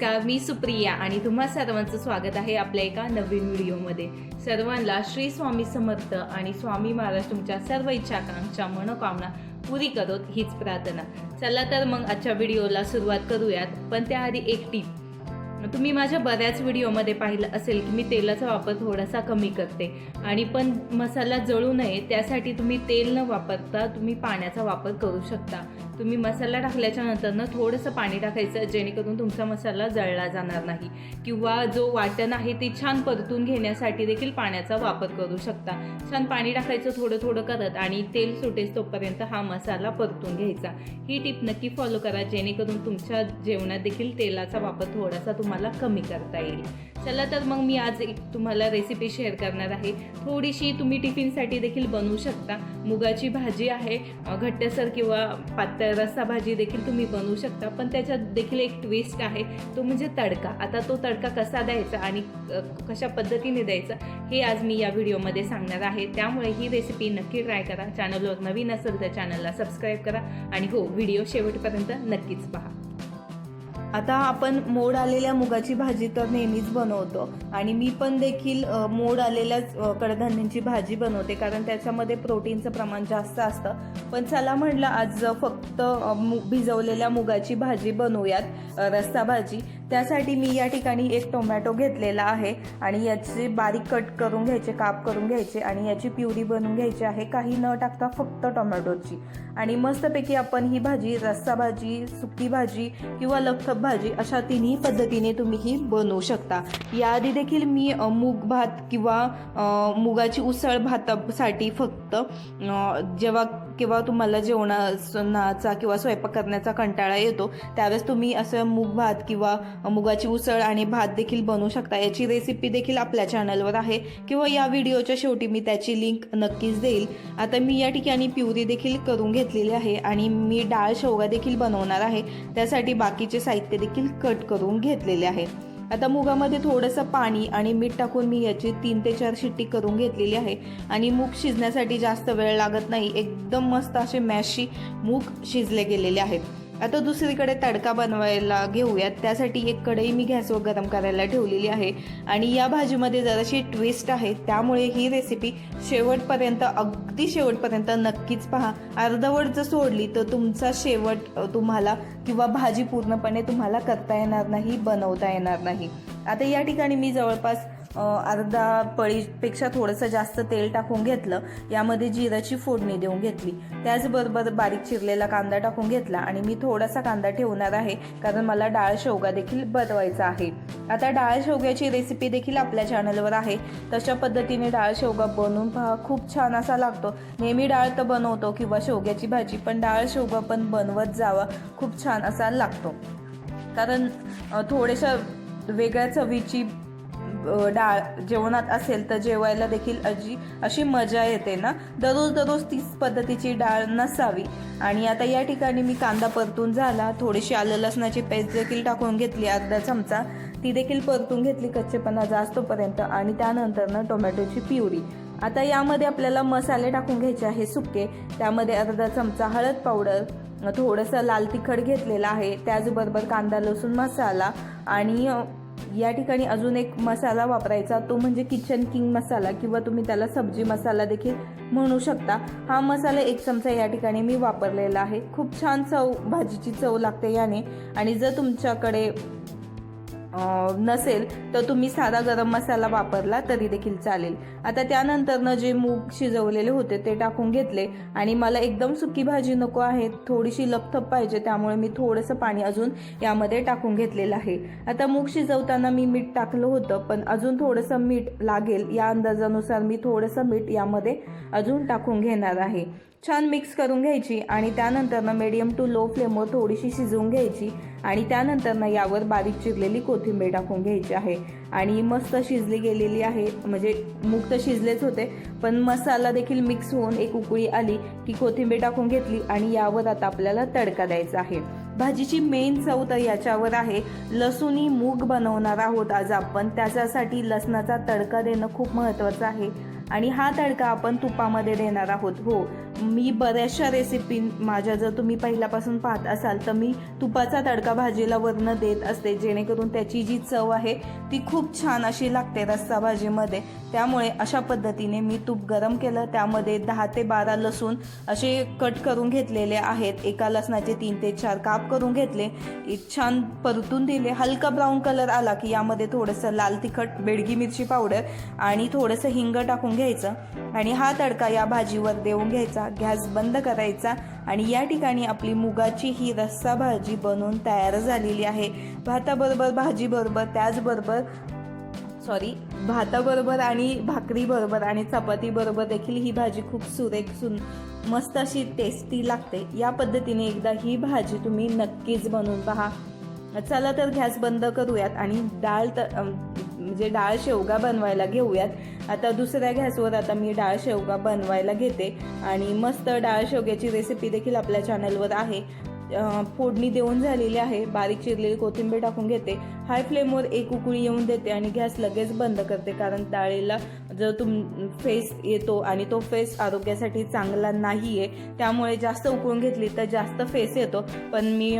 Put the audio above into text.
नमस्कार मी सुप्रिया आणि तुम्हा सर्वांचं स्वागत आहे आपल्या एका नवीन व्हिडिओमध्ये. सर्वांना श्री स्वामी समर्थ आणि स्वामी महाराज तुमच्या सर्व इच्छाकांक्षा मनोकामना पुरी करोत हीच प्रार्थना. चला तर मग आजच्या व्हिडिओला सुरुवात करूयात पण त्याआधी एक टीप तुम्ही माझ्या बऱ्याच व्हिडिओमध्ये पाहिलं असेल की मी तेलाचा वापर थोडासा कमी करते. आणि पण मसाला जळू नये त्यासाठी तुम्ही तेल न वापरता तुम्ही पाण्याचा वापर करू शकता. तुम्ही मसाला टाकल्याच्या नंतरनं थोडंसं पाणी टाकायचं जेणेकरून तुमचा मसाला जळला जाणार नाही. किंवा जो वाटण आहे ते छान परतून घेण्यासाठी देखील पाण्याचा वापर करू शकता. छान पाणी टाकायचं थोडं थोडं करत आणि तेल सुटेस तोपर्यंत हा मसाला परतून घ्यायचा. ही टिप नक्की फॉलो करा जेणेकरून तुमच्या जेवणात देखील तेलाचा वापर थोडासा तुम्हाला कमी करता येईल. चला तर मग मी आज एक तुम्हाला रेसिपी शेअर करणार आहे. थोडीशी तुम्ही टिफिनसाठी देखील बनवू शकता. मुगाची भाजी आहे घट्टसर किंवा पातळ रस्सा भाजी देखील तुम्ही बनवू शकता. पण त्याच्यात देखील एक ट्विस्ट आहे. तो म्हणजे तडका. आता तो तडका कसा द्यायचा आणि कशा पद्धतीने द्यायचा हे आज मी या व्हिडिओमध्ये सांगणार आहे. त्यामुळे ही रेसिपी नक्की ट्राय करा. चॅनलवर नवीन असेल तर चॅनलला सबस्क्राईब करा. आणि हो व्हिडिओ शेवटपर्यंत नक्कीच पहा. आता आपण मोड आलेल्या मुगाची भाजी तर नेहमीच बनवतो. आणि मी पण देखील मोड आलेल्याच कडधान्यांची भाजी बनवते. कारण त्याच्यामध्ये प्रोटीनचं प्रमाण जास्त असतं. पण चला म्हटलं आज फक्त मु- भिजवलेल्या मुगाची भाजी बनवूयात रस्सा भाजी. त्यासाठी मी या ठिकाणी एक टोमॅटो घेतलेला आहे आणि याचे बारीक कट करून घ्यायचे काप करून घ्यायचे आणि याची प्युरी बनवून घ्यायची आहे. काही न टाकता फक्त टोमॅटोची. आणि मस्तपैकी आपण ही भाजी रस्सा भाजी सुकी भाजी किंवा लखप भाजी अशा तिन्ही पद्धतीने तुम्ही ही बनवू शकता. याआधी देखील मी मूग भात किंवा मुगाची उसळ भातासाठी फक्त जेव्हा किंवा तुम्हाला जेवणाचा किंवा स्वयंपाक करण्याचा कंटाळा येतो त्यावेळेस तुम्ही असं मूग भात किंवा मुगाची उसळ आणि भात देखील बनवू शकता. याची रेसिपी देखील आपल्या चॅनलवर आहे. किंवा या व्हिडिओच्या शेवटी मी त्याची लिंक नक्कीच देईल. आता मी या ठिकाणी प्युरी देखील करून घेतलेली आहे आणि मी डाळ शेवगा देखील बनवणार आहे. त्यासाठी बाकीचे साहित्य देखील कट करून घेतलेले आहे. आता मुगामध्ये थोडंसं पाणी आणि मीठ टाकून मी याची तीन ते चार शिट्टी करून घेतलेली आहे. आणि मूग शिजण्यासाठी जास्त वेळ लागत नाही. एकदम मस्त असे मॅशी मूग शिजले गेलेले आहेत. आता दुसरीकडे तडका बनवायला घेऊयात. त्यासाठी एक कढई मी गॅसवर गरम करायला ठेवलेली आहे. आणि या भाजीमध्ये जराशी ट्विस्ट आहे. त्यामुळे ही रेसिपी शेवटपर्यंत अगदी शेवटपर्यंत नक्कीच पहा. अर्धवट जर सोडली तर तुमचा शेवट तुम्हाला किंवा भाजी पूर्णपणे तुम्हाला करता येणार नाही बनवता येणार नाही. आता या ठिकाणी मी जवळपास अर्धा पळीपेक्षा थोडंसं जास्त तेल टाकून घेतलं. यामध्ये जिराची फोडणी देऊन घेतली. त्याचबरोबर बारीक चिरलेला कांदा टाकून घेतला आणि मी थोडासा कांदा ठेवणार आहे कारण मला डाळ शेवगा देखील बनवायचा आहे. आता डाळ शेवग्याची रेसिपी देखील आपल्या चॅनलवर आहे. तशा पद्धतीने डाळ शेवगा बनवून पहा खूप छान असा लागतो. नेहमी डाळ तर बनवतो किंवा शेवग्याची भाजी पण डाळ शेवगा पण बनवत जावा खूप छान असा लागतो. कारण थोड्याशा वेगळ्या चवीची डाळ जेवणात असेल तर जेवायला देखील अजी अशी मजा येते ना? दररोज दररोज तीच पद्धतीची डाळ नसावी. आणि आता या ठिकाणी मी कांदा परतून झाला. थोडीशी आलं लसणाची पेस्ट देखील टाकून घेतली अर्धा चमचा. ती देखील परतून घेतली कच्चेपणा जास्तपर्यंत. आणि त्यानंतर ना टोमॅटोची प्युरी. आता यामध्ये आपल्याला मसाले टाकून घ्यायचे आहे सुके. त्यामध्ये अर्धा चमचा हळद पावडर थोडंसं लाल तिखट घेतलेलं आहे. त्याचबरोबर कांदा लसूण मसाला आणि या ठिकाणी अजून एक मसाला वापरायचा तो म्हणजे किचन किंग मसाला किंवा तुम्ही त्याला सब्जी मसाला देखील म्हणू शकता. हा मसाला एक चमचा या ठिकाणी मी वापरलेला आहे. खूप छान चव भाजीची चव लागते याने. आणि जर तुमच्याकडे नसेल तर तुम्ही साधा गरम मसाला वापरला तरी देखील चालेल. आता त्यानंतरनं जे मूग शिजवलेले होते ते टाकून घेतले. आणि मला एकदम सुकी भाजी नको आहे थोडीशी लपथप पाहिजे त्यामुळे मी थोडंसं पाणी अजून यामध्ये टाकून घेतलेलं आहे. आता मूग शिजवताना मी मीठ टाकलं होतं पण अजून थोडंसं मीठ लागेल या अंदाजानुसार मी थोडंसं मीठ यामध्ये अजून टाकून घेणार आहे. छान मिक्स करून घ्यायची आणि त्यानंतरनं मीडियम टू लो फ्लेमवर थोडीशी शिजवून घ्यायची आणि त्यानंतरनं यावर बारीक चिरलेली कोथिंबीर टाकून घ्यायची आहे. आणि मस्त शिजली गेलेली आहे. म्हणजे मूग तर शिजलेच होते. पण मसाला देखील मिक्स होऊन एक उकळी आली की कोथिंबीर टाकून घेतली आणि यावर आता आपल्याला तडका द्यायचा आहे. भाजीची मेन चव तर याच्यावर आहे. लसूणी मूग बनवणार आहोत आज आपण. त्याच्यासाठी लसणाचा तडका देणं खूप महत्त्वाचं आहे. आणि हा तडका आपण तुपामध्ये देणार आहोत. हो मी बऱ्याचशा रेसिपी माझ्या जर तुम्ही पहिल्यापासून पाहत असाल तर मी तुपाचा तडका भाजीला वरनं देत असते जेणेकरून त्याची जी चव आहे ती खूप छान अशी लागते रस्सा भाजीमध्ये. त्यामुळे अशा पद्धतीने मी तूप गरम केलं. त्यामध्ये दहा ते बारा लसूण असे कट करून घेतलेले आहेत. एका लसणाचे तीन ते चार काप करून घेतले. छान परतून दिले. हलका ब्राऊन कलर आला की यामध्ये थोडंसं लाल तिखट बेडगी मिरची पावडर आणि थोडंसं हिंग टाकून घ्यायचं आणि हा तडका या भाजीवर देऊन घ्यायचा. गॅस बंद करायचा आणि या ठिकाणी आपली मुगाची ही रस्सा भाजी बनवून तयार झालेली आहे. भाताबरोबर भाजीबरोबर त्याचबरोबर सॉरी भाताबरोबर आणि भाकरीबरोबर आणि चपातीबरोबर देखील ही भाजी खूप सुरेख सुन मस्त अशी टेस्टी लागते. या पद्धतीने एकदा ही भाजी तुम्ही नक्कीच बनवून पहा. चला तर गॅस बंद करूयात आणि डाळ त म्हणजे डाळ शेवगा बनवायला घेऊयात. आता दुसऱ्या गॅसवर आता मी डाळ शेवगा बनवायला घेते. आणि मस्त डाळ शेवग्याची रेसिपी देखील आपल्या चॅनलवर आहे. फोडणी देऊन झालेली आहे. बारीक चिरलेली कोथिंबीर टाकून घेते. हाय फ्लेमवर एक उकळी येऊन देते आणि गॅस लगेच बंद करते. कारण डाळीला जर तुम फेस येतो आणि तो फेस आरोग्यासाठी चांगला नाही आहे त्यामुळे जास्त उकळून घेतली तर जास्त फेस येतो. पण मी